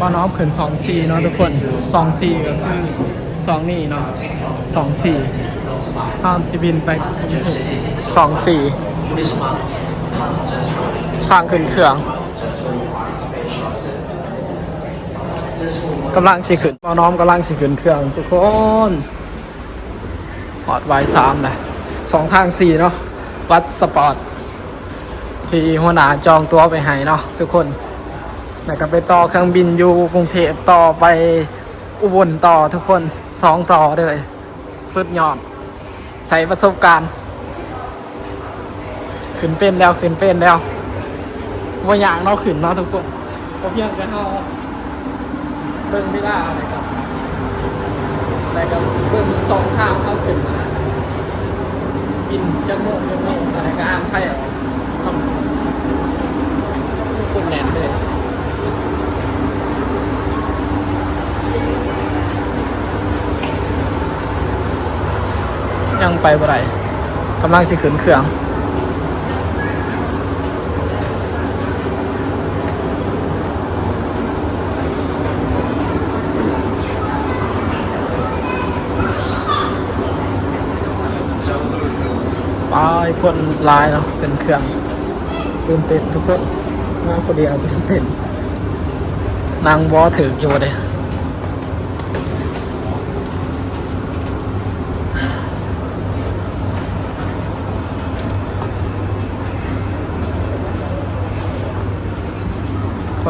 บ้านน้อมขึ้นสองสี่เนาะทุกคนสองสี่ก็คือสองนี่เนาะสองสี่ห้ามสิบินไปสองสี่ทางขึ้นเครื่องกำลังสิขึ้นบ้านน้อมกำลังสิขึ้นเครื่องทุกคนปอดไวสามเลยสองทางสี่เนาะวัดสปอร์ตที่หัวหน้าจองตัวไปให้เนาะทุกคน แล้วก็ไปต่อเครื่องบินอยู่กรุงเทพต่อไปอุบลต่อทุกคนสองต่อเลย สุดยอด ใส่ประสบการณ์ ขึ้นเป็นแล้วขึ้นเป็นแล้วว่าอย่างเนาะขึ้นเนาะทุกคนเพราะเพียงแต่เฮาเบิ่งไม่ได้อะไรกับอะไรกับเบิ่งสองทางเข้าขึ้นมาบินจะโมงจะโมงอะไรก็อ่านไพ่ออกคำคุณแน่นเลย ยังไปบ่ไรกำลังสิขึ้นเครื่องไปคนลายเนาะเป็นเครื่องตื่นเต้นทุกคนมาคนเดียวตื่นเต้นนางบอถืออยู่เลย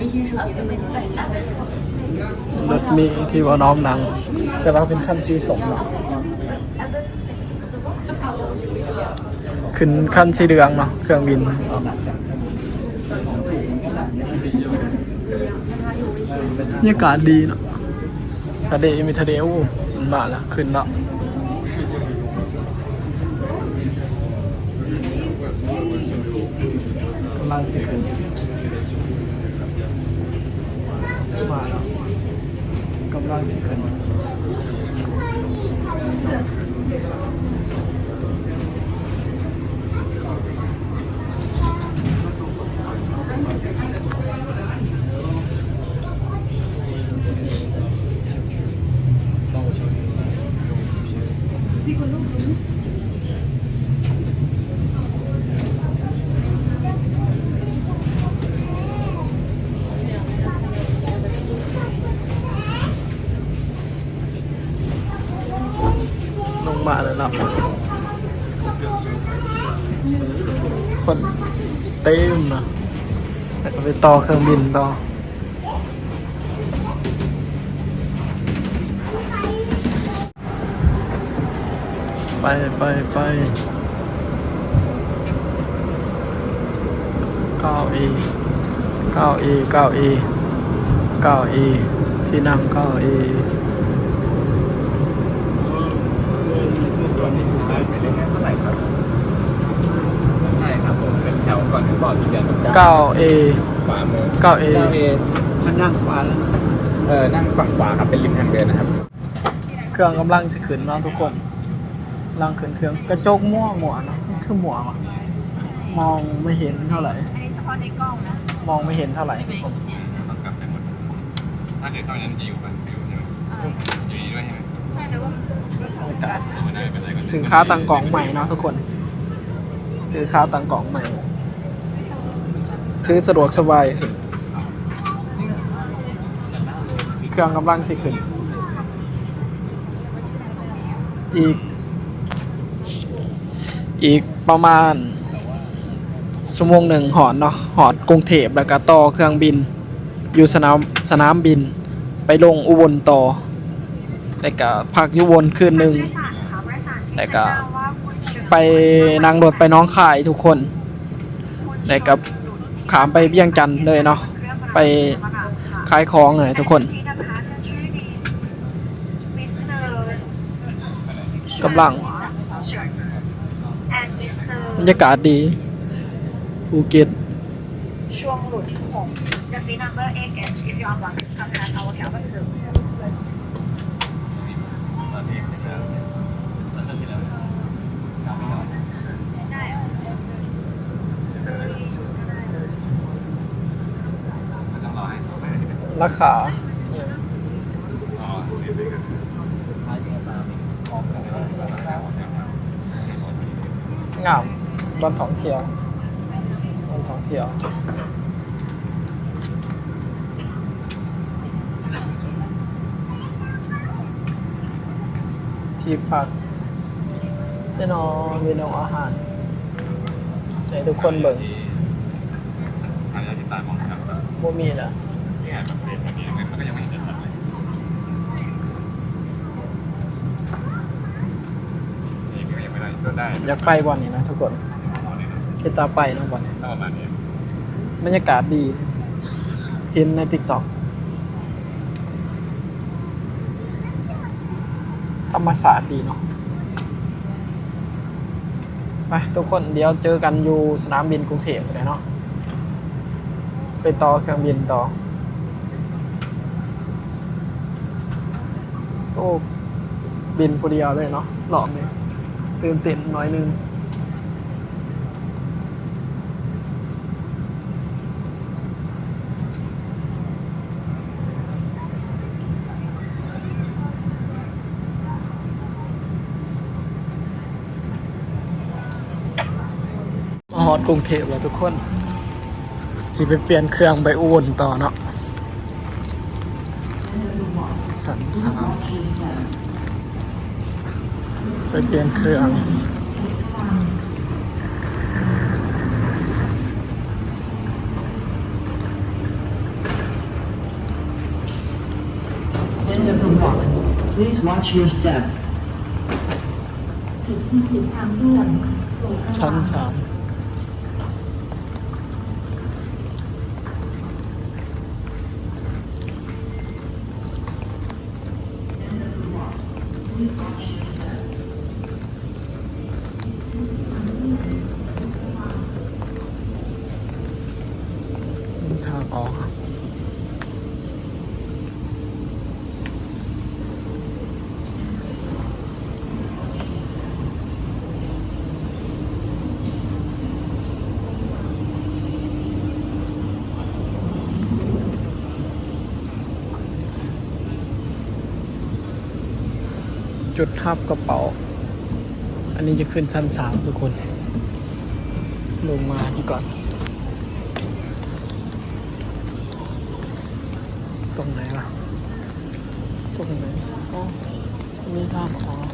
รถเนี่ยงคนแหนนเลยรถมีที่ว่าน้อมนังแต่ว่าเป็นขั้นสีสมเนาะขึ้นขั้นสีเหลืองเนาะเครื่องบินบรรยากาศดีเนาะทะเลมีทะเลอู้มันมาล้วขึ้นแล้วกำลังจะขึ้นมาแล้ว กำ ลังจะขึ้นลงมาแล้วเนาะคนเต็มเนาะ ก่อนถึงบ่อสีแดงเก้าเอขวามือเก้าเอเก้าเอมันนั่งขวาแล้วเออนั่งฝั่งขวาครับเป็นริมทางเดินนะครับ เครื่องกำลังสิขึ้นเนาะทุกคนกำลังขึ้นเครื่องกระจกม่วงหมัวเนาะมันคือหมัววะมองไม่เห็นเท่าไหร่ อันนี้เฉพาะในกล้องนะมองไม่เห็นเท่าไหร่ทุกคนต้องกลับไปหมดถ้าเกิดเข้านั้นจะอยู่ฝั่งอยู่ใช่ไหมอยู่นี่ด้วยใช่ไหมใช่แต่ว่าบรรยากาศเอาไม่ได้เป็นไรก็สินค้าต่างกล่องใหม่เนาะทุกคนสินค้าต่างกล่องใหม่ ซื้อสะดวกสบายสุดเครื่องกำลังสิขึ้น อีก อีกประมาณชั่วโมงหนึ่งหอดเนาะหอดกรุงเทพแล้วก็ต่อเครื่องบิน อยู่สนามสนามบิน ไปลงอุบลต่อ แต่ก็พักอยู่อุบนคืนหนึ่งแล้วก็ไปนั่งรถไปน้องขายทุกคนแล้วก็ ขามไปเบี้ยงจันเลยเนาะไปขายของเลยทุกคนกำลังบรรยากาศดีภูเก็ตช่วงหลุดที่หก The seat number X H if you are one contact our cabin crew ตอนนี้ไม่เจอตอนที่แล้วกลับไปก่อน ได้เหรอ ไม่ต้องรอให้เขาไปที่เป็น ราคาอ๋อนี่ไปกันท้ายที่ตามออกไปแล้วก็มาแล้วใช่ไหมงามบอนท่องเที่ยวบอนท่องเที่ยวที่พักแน่นอนเมนูอาหารให้ทุกคนเบิ่งทางนี้ที่ตายมองครับบ่มีนะ นี่ไงแบบเรียนแบบนี้มันก็ยังไม่เห็นชัดเลยนี่ก็ยังไม่ได้ก็ได้อยากไปวันนี้นะทุกคนไปตาไปเนาะวันนี้ประมาณนี้บรรยากาศดี เห็นในติ๊กต็อกธรรมศาสตร์ดีเนาะไปทุกคนเดี๋ยวเจอกันอยู่สนามบินกรุงเทพเลยเนาะไปต่อเครื่องบินต่อ โอ้บินผู้เดียวเลยเนาะหลอกเลยตื่นเต้นหน้อยนึงฮอดกรุงเทพแล้วทุกคนสิไปเปลี่ยนเครื่องไปอุบลต่อเนาะสันสา ไปเปลี่ยนเครื่อง End of the walk. Please watch your step. ชั้นสาม างออกครับจุดทับกระเป๋า อันนี้จะขึ้นชั้นสามทุกคน ลงมาดีก่อน ตรงไหนล่ะ ตรงไหนอ๋อมีทางออก